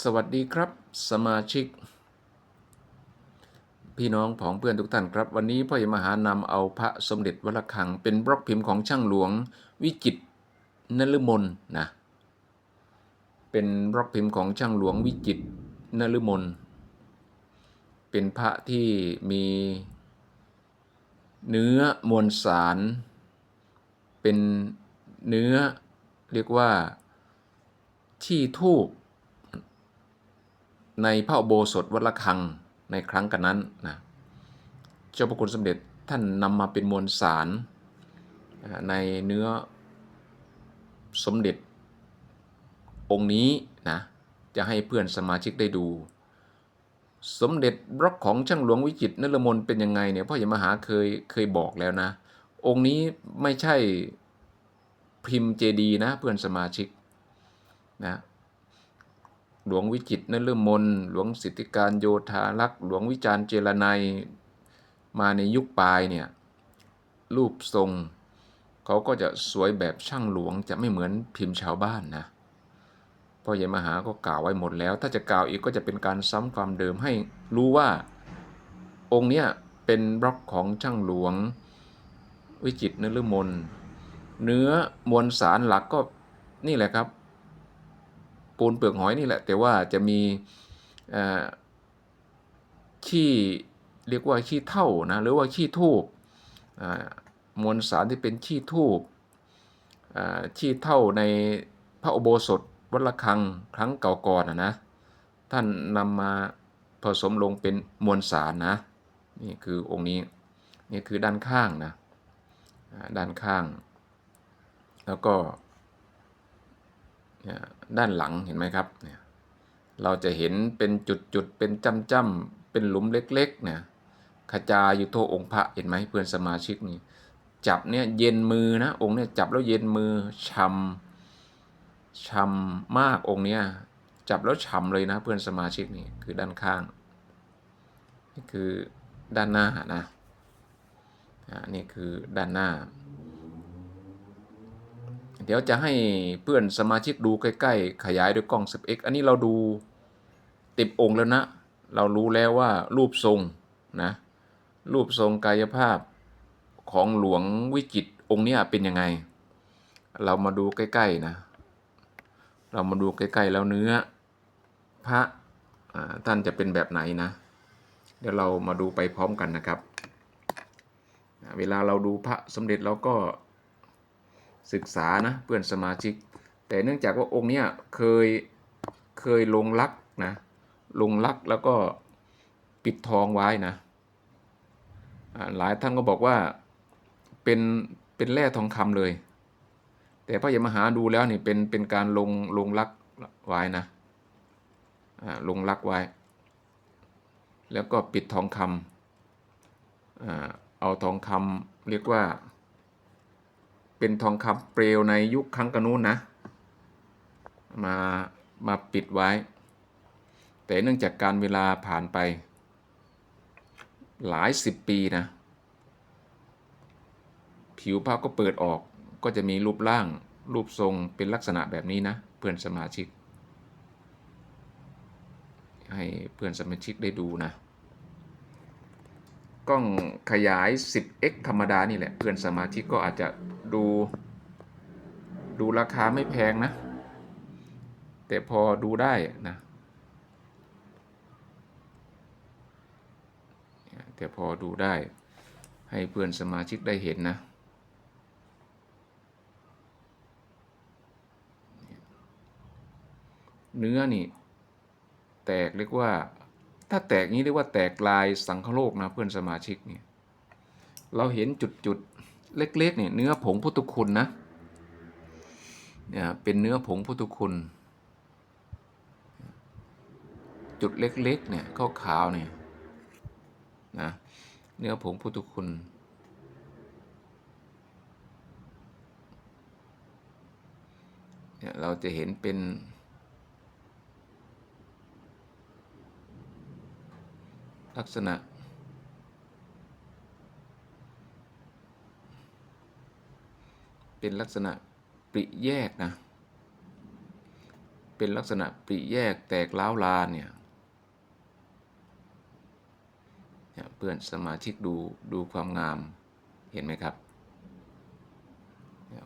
สวัสดีครับ สมาชิก พี่น้องผองเพื่อนทุกท่านครับ วันนี้พ่อใหญ่มหานำเอาพระสมเด็จวัดระฆัง เป็นบล็อกพิมพ์ของช่างหลวงวิจิตนฤมลนะเป็นบล็อกพิมพ์ของช่างหลวงวิจิตนฤมลเป็นพระที่มีเนื้อมวลสาร เป็นเนื้อเรียกว่าที่ทูบ ในพระอุโบสถวัดระฆังในครั้งกันนั้นนะเจ้าพระคุณสมเด็จท่านนำมาเป็นมวลสารในเนื้อสมเด็จองค์นี้นะจะให้เพื่อนสมาชิกได้ดู สมเด็จบล็อกของช่างหลวงวิจิตนรมนเป็นยังไงเนี่ยพ่อใหญ่มหาเคยเคยบอกแล้วนะ องค์นี้ไม่ใช่พิมพ์เจดีนะเพื่อนสมาชิกนะ หลวงวิจิตรนฤมลหลวงสิทธิการโยธารักษ์หลวงวิจารเจรนัยมาในยุคปลายเนี่ยรูปทรงเขาก็จะสวยแบบช่างหลวงจะไม่เหมือนพิมพ์ชาวบ้านนะพ่อใหญ่มหาก็กล่าวไว้หมดแล้ว ถ้าจะกล่าวอีกก็จะเป็นการซ้ำความเดิมให้รู้ว่าองค์เนี้ยเป็นบล็อกของช่างหลวงวิจิตรนฤมลเนื้อมวลสารหลักก็นี่แหละครับ ปูนเปลือกหอยนี่แหละ แต่ว่าจะมีขี้เรียกว่าขี้เท่านะหรือว่าขี้ทูบมวลสารที่เป็นขี้ทูบขี้เท่าในพระอุโบสถวัดระฆังครั้งเก่าก่อนนะท่านนำมาผสมลงเป็นมวลสารนะนี่คือองค์นี้นี่คือด้านข้างนะด้านข้าง แล้วก็ ด้านหลังเห็นไหมครับเนี่ยเราจะเห็นเป็นจุดๆเป็นจ้ำๆเป็นหลุมเล็กๆเนี่ยขจายอยู่ทั่วองค์พระเห็นไหมเพื่อนสมาชิกนี่จับเนี่ยเย็นมือนะองค์เนี่ยจับแล้วเย็นมือช่ำช่ำมากองค์เนี่ยจับแล้วฉ่ำเลยนะเพื่อนสมาชิกนี่คือด้านข้างนี่คือด้านหน้านะนี่คือด้านหน้า เดี๋ยวจะให้เพื่อนสมาชิกดูใกล้ ๆ ขยายด้วยกล้อง 10x อันนี้เราดูติดองค์แล้วนะ เรารู้แล้วว่ารูปทรงนะรูปทรงกายภาพของหลวงวิจิตองค์นี้เป็นยังไง เรามาดูใกล้ๆนะ เรามาดูใกล้ๆแล้วเนื้อพระท่านจะเป็นแบบไหนนะ เดี๋ยวเรามาดูไปพร้อมกันนะครับ เวลาเราดูพระสมเด็จเราก็ ศึกษานะเพื่อนสมาชิก แต่เนื่องจากว่าองค์เนี้ยเคยเคยลงลักนะลงลักแล้วก็ปิดทองไว้นะหลายท่านก็บอกว่าเป็นเป็นแร่ทองคำเลย แต่พระยมหาดูแล้วนี่เป็นเป็นการลงลงลักไว้นะลงลักไว้ แล้วก็ปิดทองคำอเอาทองคำเรียกว่า เป็นทองคำเปลวในยุคครั้งกนู้นนะ มามาปิดไว้ แต่เนื่องจากการเวลาผ่านไป หลายสิบปีนะ ผิวผ้าก็เปิดออกก็จะมีรูปร่างรูปทรงเป็นลักษณะแบบนี้นะ เพื่อนสมาชิก ให้เพื่อนสมาชิกได้ดูนะกล้องขยาย 10x ธรรมดานี่แหละ เพื่อนสมาชิกก็อาจจะ ดู ดูราคาไม่แพงนะ แต่พอดูได้นะ แต่พอดูได้ให้เพื่อนสมาชิกได้เห็นนะ เนื้อนี่ แตกเรียกว่า ถ้าแตกนี้เรียกว่าแตกลายสังคโลกนะเพื่อนสมาชิกเนี่ยเราเห็นจุดๆ เล็กๆเนี่ยเนื้อผงพุทธคุณนะเนี่ยเป็นเนื้อผงพุทธคุณ จุดเล็กๆเนี่ยข้าขาวเนี่ยนะเนื้อผงพุทธคุณเนี่ยเราจะเห็นเป็นลักษณะ เป็นลักษณะปริแยกนะ เป็นลักษณะปริแยกแตกล้าวลานเนี่ยเพื่อนสมาชิกดูดูความงามเห็นไหมครับ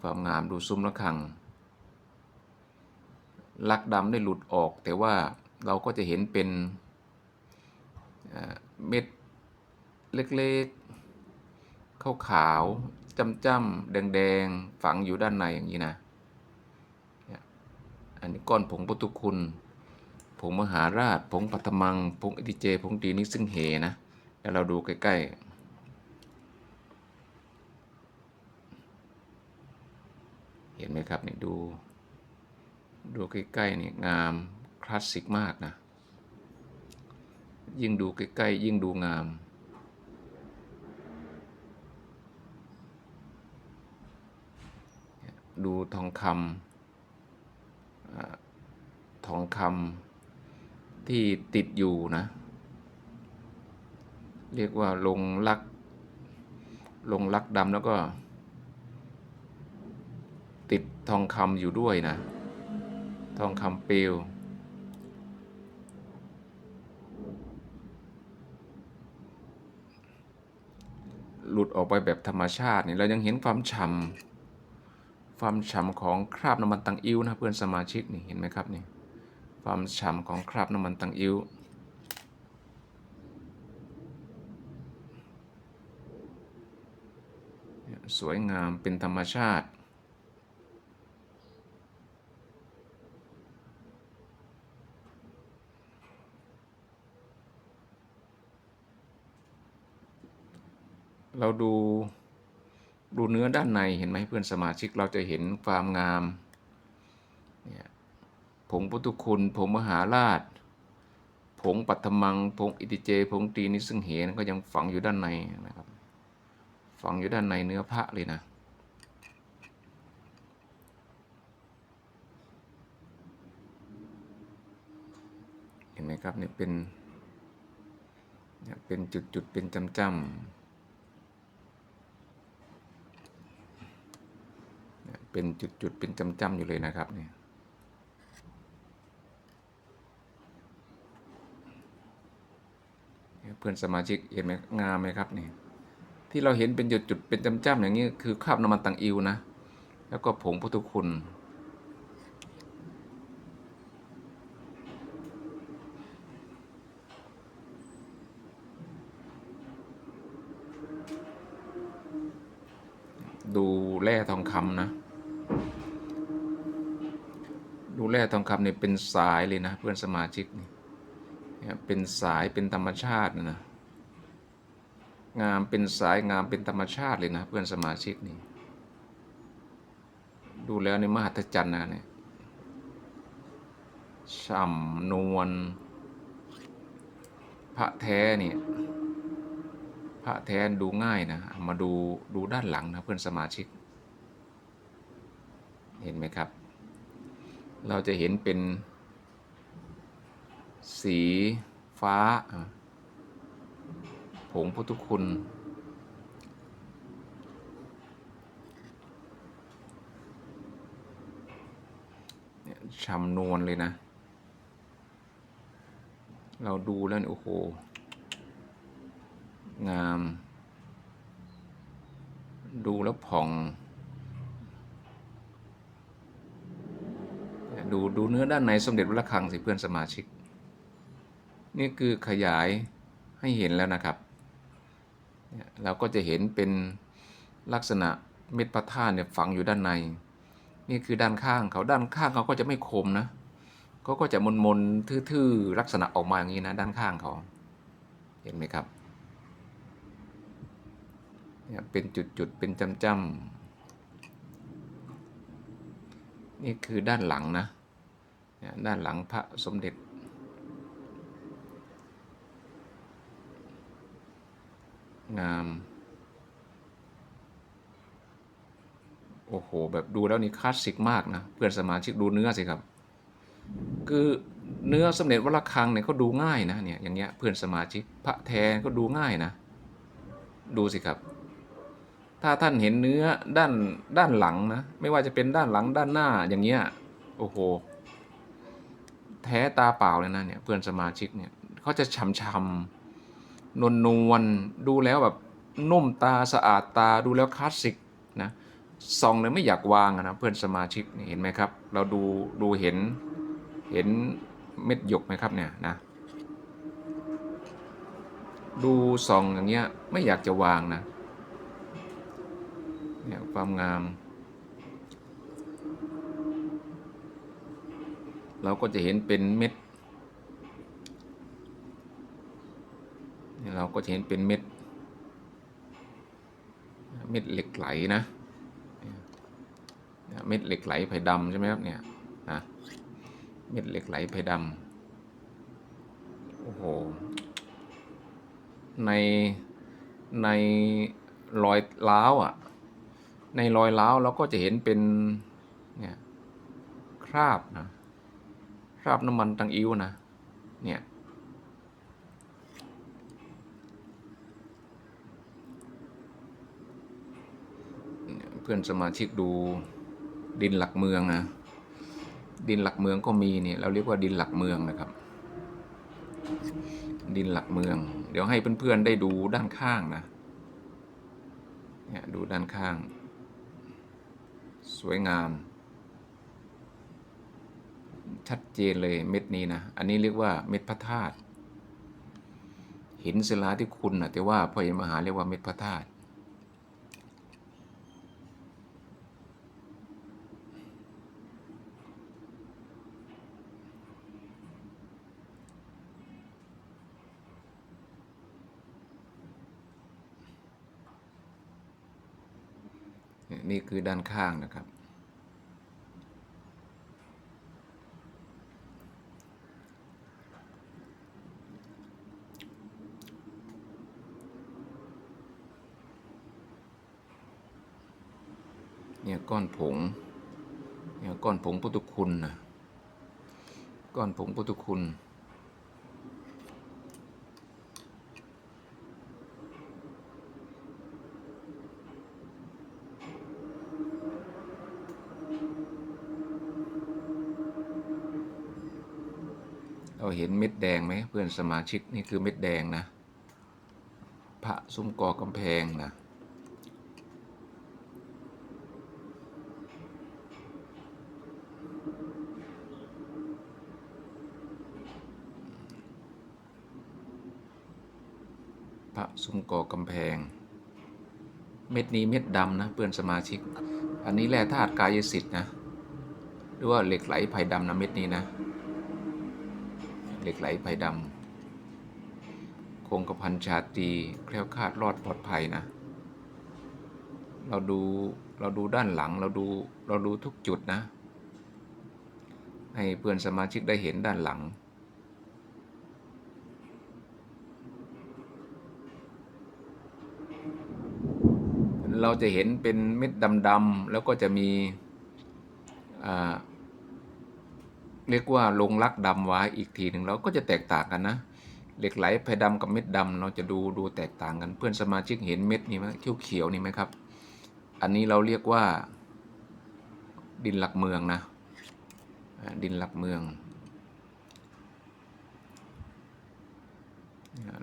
ความงามดูซุ้มระฆัง ลักดำได้หลุดออก แต่ว่าเราก็จะเห็นเป็นเม็ดเล็กๆขาวๆ จ้ำๆแดงๆ ฝังอยู่ด้านในอย่างนี้นะ อันนี้ก้อนผงปุตุคุณ ผงมหาราช ผงปัทมัง ผงอิติเจ ผงตีนิซึ่งเหนะ แล้วเราดูใกล้ๆเห็นไหมครับนี่ดู ดูใกล้ๆนี่งามคลาสสิกมากนะ ยิ่งดูใกล้ๆยิ่งดูงาม ดูทองคำอทองคำที่ติดอยู่นะ เรียกว่าลงลัก ลงลักดำแล้วก็ ติดทองคำอยู่ด้วยนะ ทองคำเปลวหลุดออกไปแบบธรรมชาตินี่เรายังเห็นความฉ่ำ ความฉ่ำของคราบน้ำมันตังอิ้วนะเพื่อนสมาชิกนี่เห็นไหมครับนี่ความฉ่ำของคราบน้ำมันตังอิ้วสวยงามเป็นธรรมชาติเราดู ดูเนื้อด้านในเห็นไหมเพื่อนสมาชิกเราจะเห็นความงามเนี่ยผงพุทธคุณผงมหาราช ผงปัทมังผงอิติเจผงตีนิซึ่งเหนก็ยังฝังอยู่ด้านในนะครับ ฝังอยู่ด้านในเนื้อพระเลยนะเห็นไหมครับเนี่ยเป็นเนี่ยเป็นจุดๆเป็นจำจำๆ เป็นจุดๆเป็นจำจำๆอยู่เลยนะครับเนี่ยเพื่อนสมาชิกเห็นไหมงามไหมครับเนี่ยที่เราเห็นเป็นจุดๆเป็นจำๆอย่างนี้คือคราบน้ำมันตังอิวนะ แล้วก็ผงพุทธคุณดูแร่ทองคำนะ ดูแร่ ทองคำเนี่ยเป็นสายเลยนะเพื่อนสมาชิกนี่เนี่ยเป็นสายเป็นธรรมชาตินะนะงามเป็นสายงามเป็นธรรมชาติเลยนะเพื่อนสมาชิกนี่ดูแล้วในมหัศจรรย์นะเนี่ยฉ่ำนวลพระแท้เนี่ยพระแท้ดูง่ายนะมาดูดูด้านหลังนะเพื่อนสมาชิก เห็นไหมครับ เราจะเห็นเป็น สีฟ้า ผงพุทธคุณเนี่ยฉ่ำนวลเลยนะ เราดูแล้วโอ้โห งาม ดูแล้วผ่องเนี่ย ดูดูเนื้อด้านในสมเด็จวัดระฆังสิเพื่อนสมาชิก นี่คือขยายให้เห็นแล้วนะครับเราก็จะเห็นเป็นลักษณะเม็ดพระธาตุเนี่ยฝังอยู่ด้านใน นี่คือด้านข้างเขาด้านข้างเขาก็จะไม่คมนะเขาก็จะมนมนๆทื่อๆลักษณะออกมาอย่างนี้นะด้านข้างเขาเห็นไหมครับเนี่ยเป็นจุดๆเป็นจำๆนี่คือด้านหลังนะ ด้านหลังพระสมเด็จ งาม โอ้โห แบบดูแล้วนี่คลาสสิกมากนะ เพื่อนสมาชิกดูเนื้อสิครับ คือเนื้อสมเด็จวัดระฆังเนี่ยก็ดูง่ายนะเนี่ยอย่างเงี้ยเพื่อนสมาชิกพระแท้ก็ดูง่ายนะ ดูสิครับ ถ้าท่านเห็นเนื้อด้านด้านหลังนะ ไม่ว่าจะเป็นด้านหลังด้านหน้าอย่างเงี้ยโอ้โห แท้ตาเปล่าเลยนะเนี่ยเพื่อนสมาชิกเนี่ยเขาจะชำชำๆนวลนวลๆดูแล้วแบบนุ่มตาสะอาดตาดูแล้วคลาสสิกนะส่องเลยไม่อยากวางอะนะเพื่อนสมาชิกเห็นไหมครับ เราดูดูเห็นเห็นเม็ดหยกไหมครับเนี่ยนะดูส่องอย่างเงี้ยไม่อยากจะวางนะเนี่ยความงาม เราก็จะเห็นเป็นเม็ดเราก็จะเห็นเป็นเม็ด เม็ดเหล็กไหลนะ เม็ดเหล็กไหลไผ่ดำใช่ไหมครับเนี่ยนะเม็ดเหล็กไหลไผ่ดำโอ้โห ใน ในรอยร้าวอะ ในรอยร้าวเราก็จะเห็นเป็น เนี่ย คราบนะ ราบน้ำมันตังอิ้วนะ เนี่ย เพื่อนสมาชิกดูดินหลักเมืองนะ ดินหลักเมืองก็มีเนี่ยเราเรียกว่าดินหลักเมืองนะครับ ดินหลักเมือง เดี๋ยวให้เพื่อนๆได้ดูด้านข้างนะ เนี่ยดูด้านข้าง สวยงาม ชัดเจนเลยเม็ดนี้นะ อันนี้เรียกว่าเม็ดพระธาตุหินศิลาที่คุณนะแต่ว่าพ่อเอ็มมหาเรียกว่าเม็ดพระธาตุนี่คือด้านข้างนะครับ ก้อนผงเนี่ยก้อนผงพุทธคุณนะก้อนผงพุทธคุณ เราเห็นเม็ดแดงไหมเพื่อนสมาชิกนี่คือเม็ดแดงนะ พระซุ้มกอกำแพงนะ ซุ้มกอกำแพง เม็ดนี้เม็ดดำนะเพื่อนสมาชิก อันนี้แร่ธาตุกายสิทธิ์นะหรือว่าเหล็กไหลไผ่ดำนะเม็ดนี้นะ เหล็กไหลไผ่ดำคงกระพันชาตีแคล้วคลาดรอดปลอดภัยนะ เราดูเราดูด้านหลังเราดูเราดูทุกจุดนะ ให้เพื่อนสมาชิกได้เห็นด้านหลัง เราจะเห็นเป็นเม็ดดำๆแล้วก็จะมีเรียกว่าลงรักดำไว้อีกทีหนึ่งแล้วก็จะแตกต่างกันนะเหล็กไหลไผ่ดำกับเม็ดดำเราจะดูดูแตกต่างกัน เพื่อนสมาชิกเห็นเม็ดนี้ไหมเขียวเขียวๆนี่ไหมครับ อันนี้เราเรียกว่า ดินหลักเมืองนะดินหลักเมือง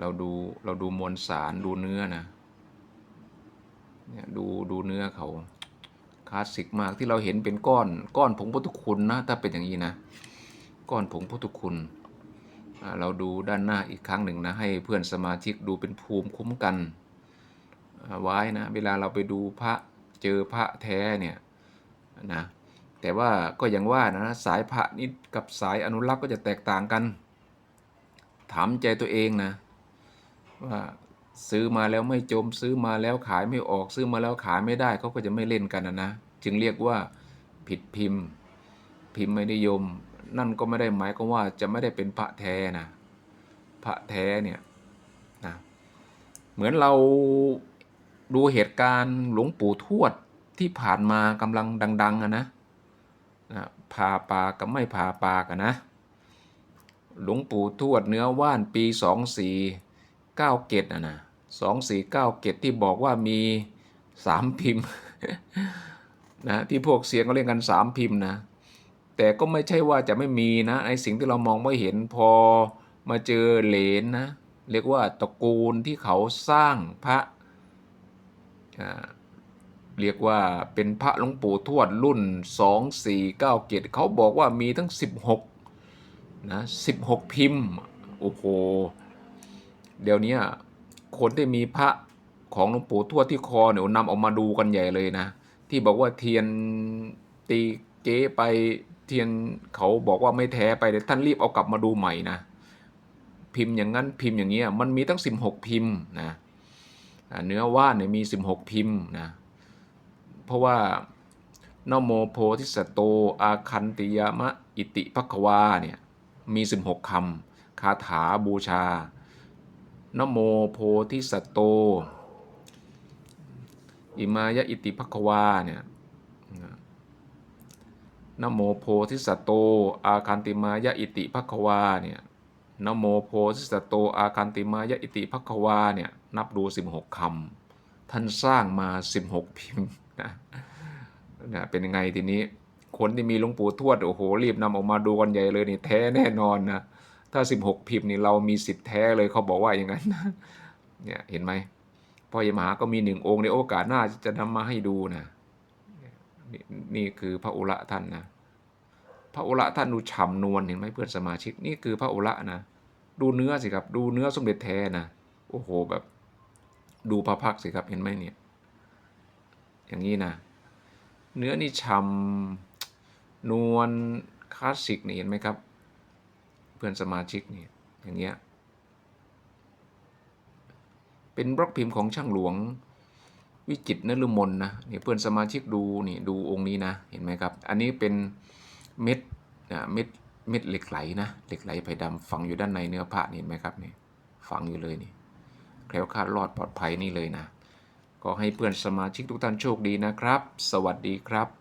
เราดูเราดูมวลสารดูเนื้อนะ เนี่ยดูดูเนื้อเขาคลาสสิกมากที่เราเห็นเป็นก้อนก้อนผงพุทธคุณนะถ้าเป็นอย่างนี้นะ ก้อนผงพุทธคุณ เราดูด้านหน้าอีกครั้งหนึ่งนะ ให้เพื่อนสมาชิกดูเป็นภูมิคุ้มกันไว้นะ เวลาเราไปดูพระเจอพระแท้เนี่ยนะแต่ว่าก็ยังว่านะสายพระนิดกับสายอนุรักษ์ก็จะแตกต่างกัน ถามใจตัวเองนะว่า ซื้อมาแล้วไม่จมซื้อมาแล้วขายไม่ออกซื้อมาแล้วขายไม่ได้เขาก็จะไม่เล่นกันนะนะ จึงเรียกว่าผิดพิมพ์ พิมพ์ไม่นิยม นั่นก็ไม่ได้หมายความว่าจะไม่ได้เป็นพระแท้นะพระแท้เนี่ยนะเหมือนเราดูเหตุการณ์หลวงปู่ทวดที่ผ่านมากำลังดังๆอะนะนะพาปากับไม่พาปากันนะหลวงปู่ทวดเนื้อว่านปีสองสี่เก้าเกตนะนะ สองสี่เก้าเกตที่บอกว่ามีสามพิมพ์นะที่พวกเสียงก็เรียกกันสามพิมพ์นะ แต่ก็ไม่ใช่ว่าจะไม่มีนะไอสิ่งที่เรามองไม่เห็นพอมาเจอเหรนนะเรียกว่าตระกูลที่เขาสร้างพระเรียกว่าเป็นพระหลวงปู่ทวดรุ่น 2497เขาบอกว่ามีทั้ง 16นะ16 พิมพ์ โอ้โห เดี๋ยวนี้ คนที่มีพระของหลวงปู่ทวดที่คอเนี่ยนำออกมาดูกันใหญ่เลยนะ ที่บอกว่าเทียนตีเก๊ไปเทียนเขาบอกว่าไม่แท้ไปเดี๋ยท่านรีบเอากลับมาดูใหม่นะ พิมพ์อย่างนั้นพิมพ์อย่างเงี้ยมันมีตั้ง 16 พิมพ์นะเนื้อว่านเนี่ยมี 16 พิมพ์นะเพราะว่านโมโพธิสัตโต อาคันติยามะ อิติภควาเนี่ยมี 16คำคาถาบูชา นโมโพธิสัตโต อิมายะอิติภควาเนี่ยนโมโพธิสัตโต อาคันติมายะอิติภควาเนี่ยนโมโพธิสัตโต อาคันติมายะอิติภควาเนี่ยนับดู 16คำท่านสร้างมา 16 พิมพ์นะนะเป็นยังไงทีนี้คนที่มีหลวงปู่ทวด โอ้โห รีบนำออกมาดูกันใหญ่เลยนี่แท้แน่นอนนะ ถ้า 16 พิมพ์นี่เรามีสิทธิ์แท้เลยเขาบอกว่าอย่างนั้นเนี่ยเห็นไหมพ่อยมหาก็มีหนึ่งองค์ในโอกาสหน้าจะนำมาให้ดูนะนี่นี่คือพระอุระท่านนะพระอุระท่านดูฉ่ำนวลเห็นไหมเพื่อนสมาชิกนี่คือพระอุระนะดูเนื้อสิครับดูเนื้อสมเด็จแท้นะโอ้โหแบบดูพระพักสิครับเห็นไหมเนี่ยอย่างนี้นะเนื้อนี่ฉ่ำนวลคลาสสิกนี่เห็นไหมครับ เพื่อนสมาชิกนี่อย่างเงี้ยเป็นบล็อกพิมพ์ของช่างหลวงวิจิตนฤมลนะนี่เพื่อนสมาชิกดูนี่ดูองค์นี้นะเห็นไหมครับ อันนี้เป็นเม็ดนะเม็ดเม็ดเหล็กไหลนะเหล็กไหลไผ่ดำฝังอยู่ด้านในเนื้อพระเห็นไหมครับนี่ฝังอยู่เลยนี่แคล้วคลาดรอดปลอดภัยนี่เลยนะ ก็ให้เพื่อนสมาชิกทุกท่านโชคดีนะครับ สวัสดีครับ